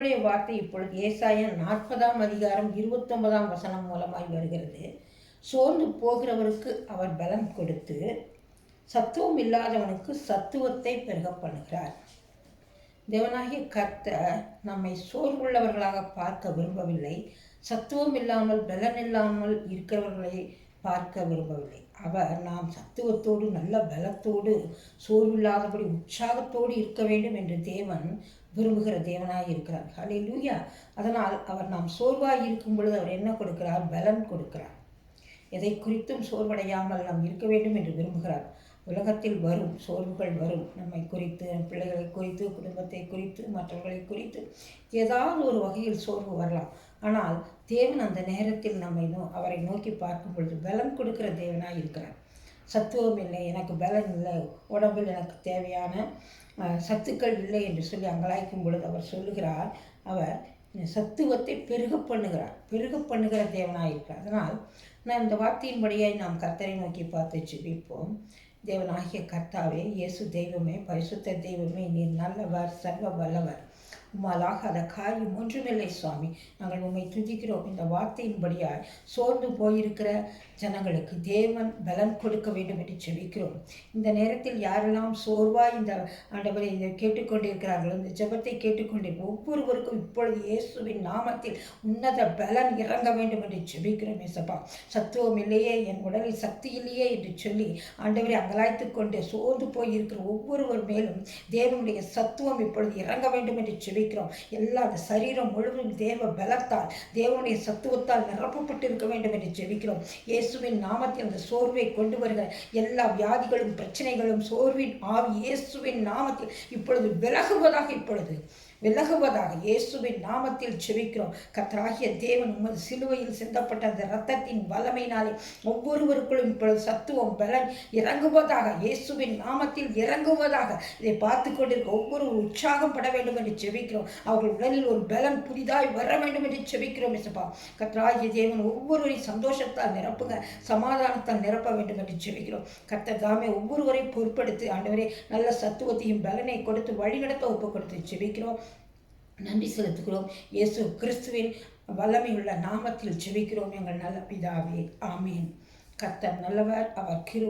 கர்த்தருடைய வார்த்தை இப்பொழுது ஏசாயன் நாற்பதாம் அதிகாரம் இருபத்தொன்பதாம் வசனம் மூலமாய் வருகிறது. சோர்ந்து போகிறவருக்கு அவர் பலம் கொடுத்து சத்துவம் இல்லாதவனுக்கு சத்துவத்தை பெருக பண்ணுகிறார். தேவனாகிய கர்த்தர் நம்மை சோர்வுள்ளவர்களாக பார்க்க விரும்பவில்லை. சத்துவம் இல்லாமல் பலன் இல்லாமல் இருக்கிறவர்களை பார்க்க விரும்பவில்லை. அவர் நாம் சத்துவத்தோடு நல்ல பலத்தோடு சோர்வில்லாதபடி உற்சாகத்தோடு இருக்க வேண்டும் என்று தேவன் விரும்புகிற தேவனாக இருக்கிறார். ஹலே லூயா அதனால் அவர் நாம் சோர்வாய் இருக்கும் பொழுது அவர் என்ன கொடுக்கிறார்? பலன் கொடுக்கிறார். எதை குறித்தும் சோர்வடையாமல் நாம் இருக்க வேண்டும் என்று விரும்புகிறார். உலகத்தில் வரும் சோர்வுகள் வரும். நம்மை குறித்து பிள்ளைகளை குறித்து குடும்பத்தை குறித்து மற்றவர்களை குறித்து ஏதாவது ஒரு வகையில் சோர்வு வரலாம். ஆனால் தேவன் அந்த நேரத்தில் நம்மை நோ அவரை நோக்கி பார்க்கும் பொழுது பலம் கொடுக்கிற தேவனாக இருக்கிறார். சத்துவம் இல்லை எனக்கு பலம் இல்லை உடம்பில் எனக்கு தேவையான சத்துக்கள் இல்லை என்று சொல்லி அங்கலாய்க்கும் பொழுது அவர் சொல்லுகிறார் அவர் சத்துவத்தை பெருக பண்ணுகிறார் பெருக பண்ணுகிற தேவனாக இருக்கிறார். அதனால் நான் இந்த வார்த்தையின்படியாய் நாம் கர்த்தரை நோக்கி பார்த்து ஜெபிப்போம். தேவனாகிய கர்த்தாவே இயேசு தெய்வமே பரிசுத்த தெய்வமே நீர் நல்லவர் சர்வ வல்லவர். உம்மாலாக அதை காரியம் ஒன்றுமில்லை சுவாமி. நாங்கள் உண்மை துதிக்கிறோம். இந்த வார்த்தையின்படியாய் சோர்ந்து போயிருக்கிற ஜனங்களுக்கு தேவன் பலன் கொடுக்க வேண்டும் என்று செபிக்கிறோம். இந்த நேரத்தில் யாரெல்லாம் சோர்வாய் இந்த ஆண்டவரை இதை கேட்டுக்கொண்டிருக்கிறார்களோ இந்த ஜபத்தை கேட்டுக்கொண்டிருக்க ஒவ்வொருவருக்கும் இப்பொழுது இயேசுவின் நாமத்தில் உன்னத பலன் இறங்க வேண்டும் என்று செபிக்கிறோம் ஏசப்பா. சத்துவம் இல்லையே என் உடலில் சக்தி இல்லையே என்று சொல்லி ஆண்டவரை அங்கலாய்த்து கொண்டு சோர்ந்து போயிருக்கிற ஒவ்வொருவர் மேலும் தேவனுடைய சத்துவம் இப்பொழுது இறங்க வேண்டும் என்று செபி ஜெபிக்கிறோம் எல்லா அந்த சரீரம் முழுவதும் தேவ பலத்தால் தேவனுடைய சத்துவத்தால் நிரப்பப்பட்டு இருக்க வேண்டும் என்று ஜெபிக்கிறோம். இயேசுவின் நாமத்தில் அந்த சோர்வை கொண்டு வருகிற எல்லா வியாதிகளும் பிரச்சனைகளும் சோர்வின் ஆவி இயேசுவின் நாமத்தில் இப்பொழுது விலகுவதாக இப்பொழுது. விலகுவதாக இயேசுவின் நாமத்தில் செவிக்கிறோம் கத்தராகிய தேவன் உமது சிலுவையில் சிந்தப்பட்ட அந்த ரத்தத்தின் வல்லமையினாலே ஒவ்வொருவருக்குள்ளும் இப்பொழுது சத்துவம் பலன் இறங்குவதாக இயேசுவின் நாமத்தில் இறங்குவதாக இதை பார்த்து கொண்டிருக்க ஒவ்வொரு உற்சாகம் பட வேண்டும் என்று செவிக்கிறோம் அவர்கள் உடலில் ஒரு பலன் புதிதாய் வர வேண்டும் என்று செவிக்கிறோம் இசப்பா கத்தராகிய தேவன் ஒவ்வொருவரையும் சந்தோஷத்தால் நிரப்புங்க சமாதானத்தால் நிரப்ப வேண்டும் என்று செவிக்கிறோம் கத்தர் தாமே ஒவ்வொருவரையும் பொறுப்படுத்தி ஆண்டவரே நல்ல சத்துவத்தையும் பலனை கொடுத்து வழிநடத்த ஒப்பு கொடுத்து செவிக்கிறோம் நன்றி செலுத்துகிறோம். இயேசு கிறிஸ்துவின் வல்லமையுள்ள நாமத்தில் செவிக்கிறோம் எங்கள் நல்ல பிதாவே ஆமீன். கத்தர் நல்லவர் அவர் கிரு